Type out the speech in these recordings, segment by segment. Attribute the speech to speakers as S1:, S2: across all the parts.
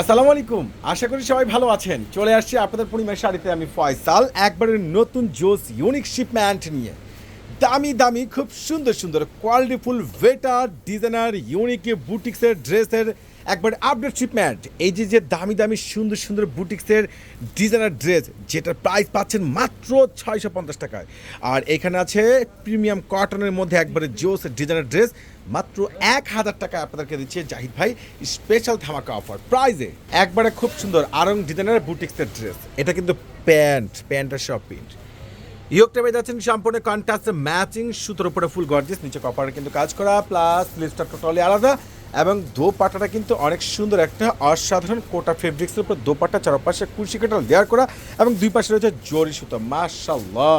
S1: আসসালামু আলাইকুম। আশা করি সবাই ভালো আছেন। চলে আসছি আপনাদের পূর্ণিমা শাড়িতে আমি ফয়সাল, একবারের নতুন জোস ইউনিক শিপম্যান্ট নিয়ে। দামি দামি, খুব সুন্দর সুন্দর কোয়ালিটিফুল ভেটার ডিজাইনার ইউনিক বুটিক্সের ড্রেসের একবার আপডেট শিপম্যান্ট এই যে যে দামি দামি, সুন্দর সুন্দর বুটিক্সের ডিজাইনার ড্রেস, যেটার প্রাইস পাচ্ছেন মাত্র ছয়শো পঞ্চাশ টাকায়। আর এখানে আছে প্রিমিয়াম কটনের মধ্যে একবারে জোস ডিজাইনার ড্রেস, মাত্র এক হাজার টাকা আপনাদেরকে দিচ্ছে জাহিদ ভাই স্পেশাল ধামাকা অফার প্রাইজে একবারে খুব সুন্দর আরং ডিজাইনার বুটিক্সের ড্রেস। এটা কিন্তু প্যান্ট, প্যান্টের সব প্রিন্ট ইয়োগটা পেয়ে যাচ্ছেন সম্পূর্ণ কন্ট্রাস্ট, ম্যাচিং সুতোর উপরে ফুল গর্জিয়াস, নিচে কপারে কিন্তু কাজ করা, প্লাস স্লিভসটা টোটালি আলাদা, এবং দোপাটাটা কিন্তু অনেক সুন্দর একটা অসাধারণ কোটা ফেব্রিক্সের উপর দোপাট্টা, চারপাশে কুশি কাটা দেওয়ার করা, এবং দুই পাশে রয়েছে জরি সুতো। মাশাল্লাহ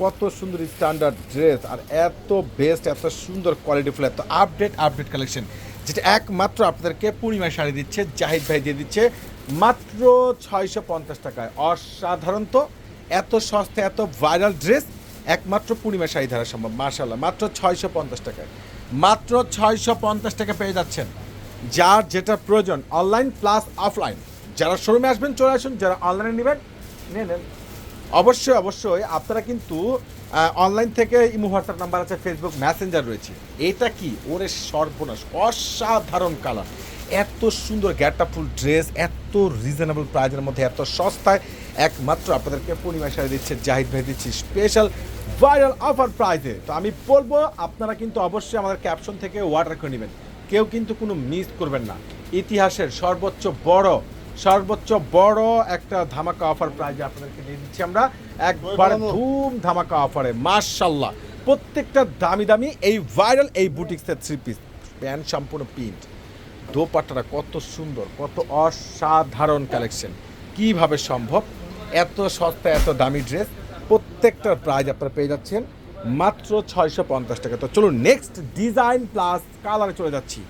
S1: কত সুন্দর স্ট্যান্ডার্ড ড্রেস আর এত বেস্ট এত সুন্দর কোয়ালিটিফুল এত আপডেট আপডেট কালেকশন যেটা একমাত্র আপনাদেরকে পূর্ণিমা শাড়ি দিচ্ছে, জাহিদ ভাই দিয়ে দিচ্ছে, মাত্র ছয়শো পঞ্চাশ টাকায়। অসাধারণ তো এত সস্তা, এত ভাইরাল ড্রেস একমাত্র পূর্ণিমা শাড়ি ধরা সম্ভব। মার্শাল্লাহ মাত্র ছয়শো পঞ্চাশ টাকায়। মাত্র ছয়শো পঞ্চাশ টাকা পেয়ে যাচ্ছেন। যার যেটা প্রয়োজন অনলাইন প্লাস অফলাইন যারা শোরুমে আসবেন, চলে আসুন। যারা অনলাইনে নেবেন, নিয়ে নেন। অবশ্যই অবশ্যই আপনারা কিন্তু অনলাইন থেকে ইমো হোয়াটসঅ্যাপ নাম্বার আছে ফেসবুক মেসেঞ্জার রয়েছে। এটা কি? ওরে সর্বনাশ, অসাধারণ কালার এত সুন্দর গ্যাটাফুল ড্রেস এত রিজনেবল প্রাইজের মধ্যে এত সস্তায়। একমাত্র আপনাদেরকে পূর্ণিমা শাড়ি দিচ্ছে জাহিদ ভাই দিচ্ছি স্পেশাল ভাইরাল অফার প্রাইজে তো আমি বলব আপনারা কিন্তু অবশ্যই আমাদের ক্যাপশন থেকে ওয়াটার করে নেবেন। কেউ কিন্তু কোনো মিস করবেন না। ইতিহাসের সর্বোচ্চ বড় সর্বোচ্চ বড় একটা ধামাকা অফার প্রাইজে আপনাদেরকে দিয়ে দিচ্ছি আমরা। একবার ধুম ধামাকা অফারে মার্শাল্লাহ প্রত্যেকটা দামি দামি এই ভাইরাল এই বুটিক্সের থ্রি পিস প্যান্ট সম্পূর্ণ প্রিন্ট দোপাট্টাটা কত সুন্দর, কত অসাধারণ কালেকশন কীভাবে সম্ভব? এত সস্তা, এত দামি ড্রেস প্রত্যেকটার প্রাইজ আপনারা পেয়ে যাচ্ছেন মাত্র ছয়শো পঞ্চাশ টাকা। তো চলুন নেক্সট ডিজাইন প্লাস কালারে চলে যাচ্ছি,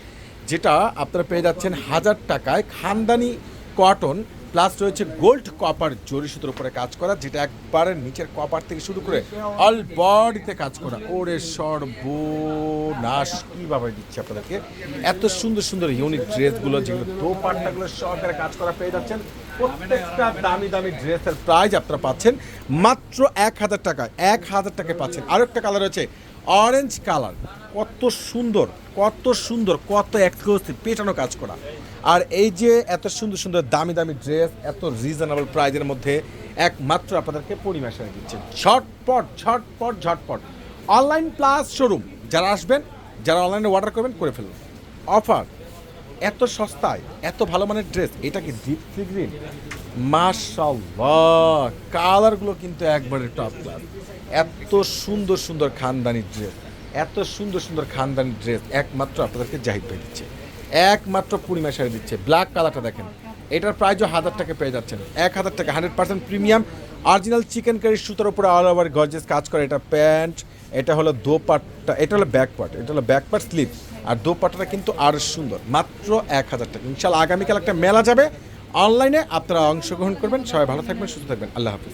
S1: যেটা আপনারা পেয়ে যাচ্ছেন হাজার টাকায় খানদানি কটন প্লাস রয়েছে গোল্ড কপার জরি সুতোর উপরে কাজ করা, যেটা একবারে নিচের কপার থেকে শুরু করে অল বডিতে কাজ করা। ওরে সর্বনাশ, কীভাবে দিচ্ছে আপনাদেরকে? এত সুন্দর সুন্দর ইউনিক ড্রেসগুলো যেগুলো দোপাট্টাগুলো সহকারে কাজ করা পেয়ে যাচ্ছেন। প্রত্যেকটা দামি দামি ড্রেসের প্রাইস আপনারা পাচ্ছেন। মাত্র এক হাজার টাকা এক হাজার টাকায় পাচ্ছেন। আরও একটা কালার রয়েছে অরেঞ্জ কালার। কত সুন্দর কত সুন্দর, কত এক্সক্লুসিভ পেটানো কাজ করা। আর এই যে এত সুন্দর সুন্দর, দামি দামি ড্রেস এত রিজনেবল প্রাইজের মধ্যে একমাত্র আপনাদেরকে পরিমাণ সারা দিচ্ছে। ঝটপট ঝটপট ঝটপট। অনলাইন প্লাস শোরুম যারা আসবেন, যারা অনলাইনে অর্ডার করবেন, করে ফেলুন। অফার এত সস্তায়, এত ভালো মানের ড্রেস এটা কি ডিপ সি গ্রিন মাশাল্লাহ কালারগুলো কিন্তু একবারে টপ ক্লাস এত সুন্দর সুন্দর খানদানি ড্রেস এত সুন্দর সুন্দর খানদানি ড্রেস একমাত্র আপনাদেরকে জাহিদ পেয়ে দিচ্ছে। একমাত্র পূর্ণিমা শাড়ি দিচ্ছে। ব্ল্যাক কালারটা দেখেন। এটার প্রাইসও হাজার টাকা পেয়ে যাচ্ছেন। এক হাজার টাকা hundred percent premium original chikankari সুতোর উপরে অল ওভার গর্জেস কাজ করে। এটা প্যান্ট এটা হলো দোপাট্টা, এটা হলো ব্যাক পার্ট এটা হলো ব্যাক পার্ট স্লিপ আর দোপাট্টাটা কিন্তু আরও সুন্দর। মাত্র এক হাজার টাকা। ইনশাল্লাহ আগামীকাল একটা মেলা যাবে। অনলাইনে আপনারা অংশগ্রহণ করবেন। সবাই ভালো থাকবেন, সুস্থ থাকবেন। আল্লাহ হাফিজ।